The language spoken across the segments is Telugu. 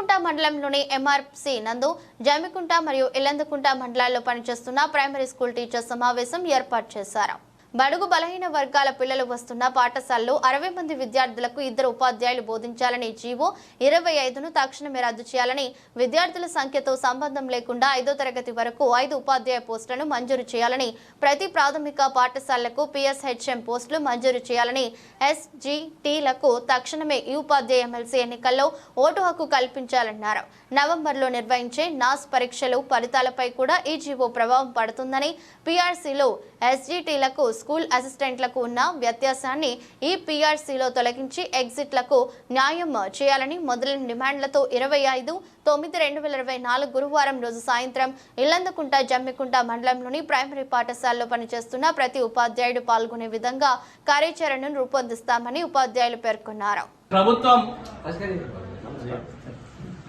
జమ్మికుంట మండలంలోని ఎంఆర్సి నందు జమ్మికుంట మరియు ఇల్లందుకుంట మండలాల్లో పనిచేస్తున్న ప్రైమరీ స్కూల్ టీచర్ సమావేశం ఏర్పాటు చేశారు. బడుగు బలహీన వర్గాల పిల్లలు వస్తున్న పాఠశాలలో అరవై మంది విద్యార్థులకు ఇద్దరు ఉపాధ్యాయులు బోధించాలని జీవో ఇరవై ఐదును తక్షణమే రద్దు చేయాలని విద్యార్థుల సంఖ్యతో సంబంధం లేకుండా ఐదో తరగతి వరకు ఐదు ఉపాధ్యాయ పోస్టులను మంజూరు చేయాలని ప్రతి ప్రాథమిక పాఠశాలలకు పిఎస్హెచ్ఎం పోస్టులు మంజూరు చేయాలని ఎస్జిటిలకు తక్షణమే ఈ ఉపాధ్యాయ ఎమ్మెల్సీ ఎన్నికల్లో ఓటు హక్కు కల్పించాలన్నారు. నవంబర్లో నిర్వహించే నాస్ పరీక్షలు ఫలితాలపై కూడా ఈ జీవో ప్రభావం పడుతుందని పీఆర్సీలో ఎస్జిటిలకు స్కూల్ అసిస్టెంట్లకు ఉన్న వ్యత్యాసాన్ని ఈ పీఆర్సీలో తొలగించి ఎగ్జిట్లకు న్యాయం చేయాలని మొదలైన డిమాండ్లతో ఇరవై ఐదు తొమ్మిది రెండు వేల ఇరవై నాలుగు గురువారం రోజు సాయంత్రం ఇల్లందుకుంట జమ్మికుంట మండలంలోని ప్రైమరీ పాఠశాలలో పనిచేస్తున్న ప్రతి ఉపాధ్యాయుడు పాల్గొనే విధంగా కార్యాచరణను రూపొందిస్తామని ఉపాధ్యాయులు పేర్కొన్నారు. ప్రభుత్వం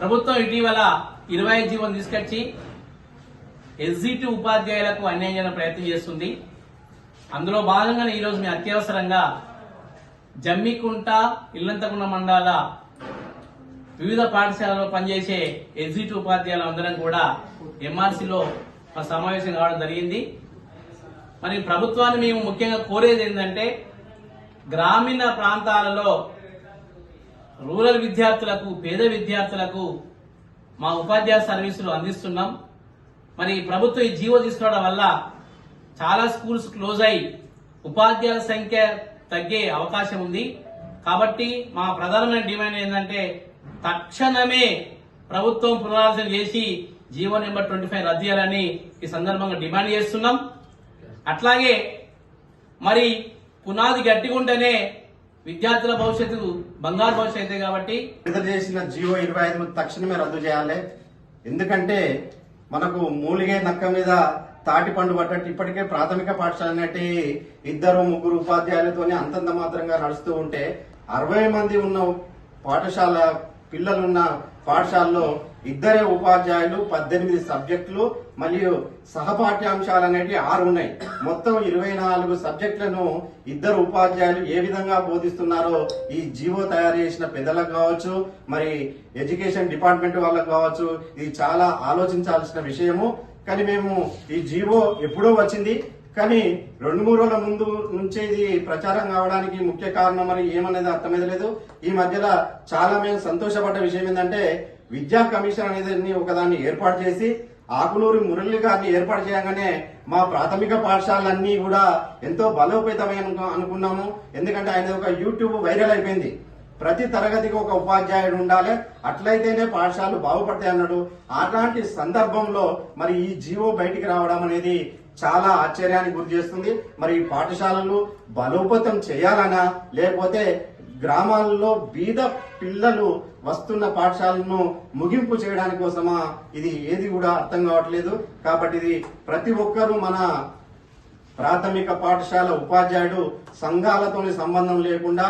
ప్రభుత్వం ఇటీవల ఇరవై ఐదు తీసుకొచ్చి ఎస్జిటి ఉపాధ్యాయులకు అన్యాయం ప్రయత్నం చేస్తుంది. అందులో భాగంగానే ఈరోజు మీ అత్యవసరంగా జమ్మికుంట ఇల్లంతకుంట మండల వివిధ పాఠశాలలో పనిచేసే ఎగ్జిట్ ఉపాధ్యాయులు అందరం కూడా ఎంఆర్సీలో మా సమావేశం కావడం జరిగింది. మరి ప్రభుత్వాన్ని మేము ముఖ్యంగా కోరేది ఏంటంటే గ్రామీణ ప్రాంతాలలో రూరల్ విద్యార్థులకు పేద విద్యార్థులకు మా ఉపాధ్యాయ సర్వీసులు అందిస్తున్నాం. మరి ప్రభుత్వం ఈ జీవో తీసుకోవడం వల్ల చాలా స్కూల్స్ క్లోజ్ అయ్యి ఉపాధ్యాయుల సంఖ్య తగ్గే అవకాశం ఉంది. కాబట్టి మా ప్రధానమైన డిమాండ్ ఏంటంటే తక్షణమే ప్రభుత్వం పునరాలోచన చేసి జీవో నెంబర్ ట్వంటీ ఫైవ్ రద్దు చేయాలని ఈ సందర్భంగా డిమాండ్ చేస్తున్నాం. అట్లాగే మరి పునాది గట్టిగా ఉంటేనే విద్యార్థుల భవిష్యత్తు బంగారు భవిష్యత్తు కాబట్టి విడుదల చేసిన జియో ఇరవై ఐదు తక్షణమే రద్దు చేయాలి. ఎందుకంటే మనకు మూలిగే నక్క మీద తాటి పండు పట్టట్టు ఇప్పటికే ప్రాథమిక పాఠశాల నటి ఇద్దరు ముగ్గురు ఉపాధ్యాయులతోనే అంతంత మాత్రంగా నడుస్తూ ఉంటే అరవై మంది ఉన్న పాఠశాల పిల్లలున్న పాఠశాలలో ఇద్దరే ఉపాధ్యాయులు పద్దెనిమిది సబ్జెక్టులు మరియు సహపాఠ్యాంశాలు అనేవి ఆరు ఉన్నాయి. మొత్తం ఇరవై నాలుగు సబ్జెక్టులను ఇద్దరు ఉపాధ్యాయులు ఏ విధంగా బోధిస్తున్నారో ఈ జీవో తయారు చేసిన పెద్దలకు కావచ్చు మరి ఎడ్యుకేషన్ డిపార్ట్మెంట్ వాళ్ళకు కావచ్చు ఇది చాలా ఆలోచించాల్సిన విషయము. కానీ మేము ఈ జీవో ఎప్పుడో వచ్చింది. కానీ రెండు మూడు రోజుల ముందు నుంచే ఇది ప్రచారం కావడానికి ముఖ్య కారణం మరి ఏమనేది అర్థమైందలేదు ఈ మధ్యలో చాలా మేము సంతోషపడ్డ విషయం ఏంటంటే విద్యా కమిషన్ అనేది ఒకదాన్ని ఏర్పాటు చేసి ఆకునూరి మురళి గారిని ఏర్పాటు చేయగానే మా ప్రాథమిక పాఠశాలన్నీ కూడా ఎంతో బలోపేతమైన అనుకున్నాము. ఎందుకంటే ఆయన ఒక యూట్యూబ్ వైరల్ అయిపోయింది. ప్రతి తరగతికి ఒక ఉపాధ్యాయుడు ఉండాలి. అట్లయితేనే పాఠశాలలు బాగుపడతాయి అన్నాడు. అలాంటి సందర్భంలో మరి ఈ జీవో బయటికి రావడం అనేది చాలా ఆశ్చర్యానికి గురి చేస్తుంది. మరి ఈ పాఠశాలలు బలోపేతం చేయాలనా లేకపోతే గ్రామాల్లో బీద పిల్లలు వస్తున్న పాఠశాలను ముగింపు చేయడానికి కోసమా ఇది ఏది కూడా అర్థం కావట్లేదు. కాబట్టి ఇది ప్రతి ఒక్కరూ మన ప్రాథమిక పాఠశాల ఉపాధ్యాయుడు సంఘాలతోని సంబంధం లేకుండా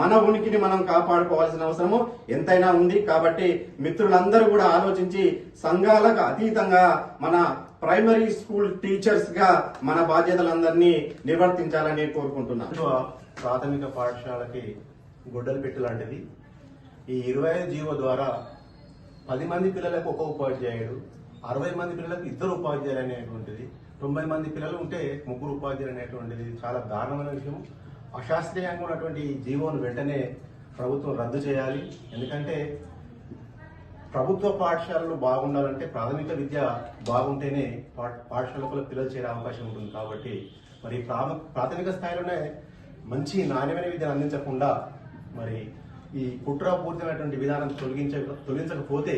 మన ఉనికిని మనం కాపాడుకోవాల్సిన అవసరము ఎంతైనా ఉంది. కాబట్టి మిత్రులందరూ కూడా ఆలోచించి సంఘాలకు అతీతంగా మన ప్రైమరీ స్కూల్ టీచర్స్గా మన బాధ్యతలందరినీ నిర్వర్తించాలని కోరుకుంటున్నాను. ప్రాథమిక పాఠశాలకి గుడ్డలు పెట్టు లాంటిది. ఈ ఇరవై ఐదు జీవో ద్వారా పది మంది పిల్లలకు ఒక ఉపాధ్యాయుడు అరవై మంది పిల్లలకు ఇద్దరు ఉపాధ్యాయులు అనేటువంటిది తొంభై మంది పిల్లలు ఉంటే ముగ్గురు ఉపాధ్యాయులు అనేటువంటిది చాలా దారుణమైన విషయం అశాస్త్రీయంగా ఉన్నటువంటి ఈ జీవోను వెంటనే ప్రభుత్వం రద్దు చేయాలి. ఎందుకంటే ప్రభుత్వ పాఠశాలలు బాగుండాలంటే ప్రాథమిక విద్య బాగుంటేనే పాఠశాలకు పిల్లలు చేరే అవకాశం ఉంటుంది కాబట్టి మరి ప్రాథ- ప్రాథమిక స్థాయిలోనే మంచి నాణ్యమైన విద్యను అందించకుండా మరి ఈ కుట్రపూరితమైనటువంటి విధానం తొలగించ తొలగించకపోతే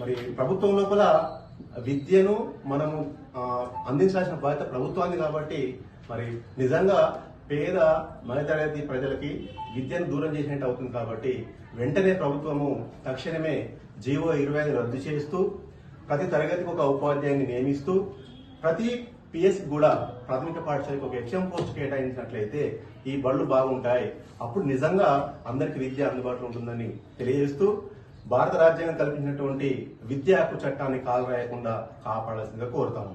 మరి ప్రభుత్వం లోపల విద్యను మనము అందించాల్సిన బాధ్యత ప్రభుత్వాన్ని కాబట్టి మరి నిజంగా పేద మధ్యతరగతి ప్రజలకి విద్యను దూరం చేసినట్టు అవుతుంది కాబట్టి వెంటనే ప్రభుత్వము తక్షణమే జీవో ఇరవై ఐదు రద్దు చేస్తూ ప్రతి తరగతికి ఒక ఉపాధ్యాయుని నియమిస్తూ ప్రతి పిఎస్సి కూడా ప్రాథమిక పాఠశాలకు ఒక హెచ్ఎం పోస్ట్ కేటాయించినట్లయితే ఈ బళ్ళు బాగుంటాయి. అప్పుడు నిజంగా అందరికి విద్య అందుబాటులో ఉంటుందని తెలియజేస్తూ భారత రాజ్యాంగం కల్పించినటువంటి విద్యా హక్కు చట్టాన్ని కాలరాయకుండా కాపాడాల్సిందిగా కోరుతాము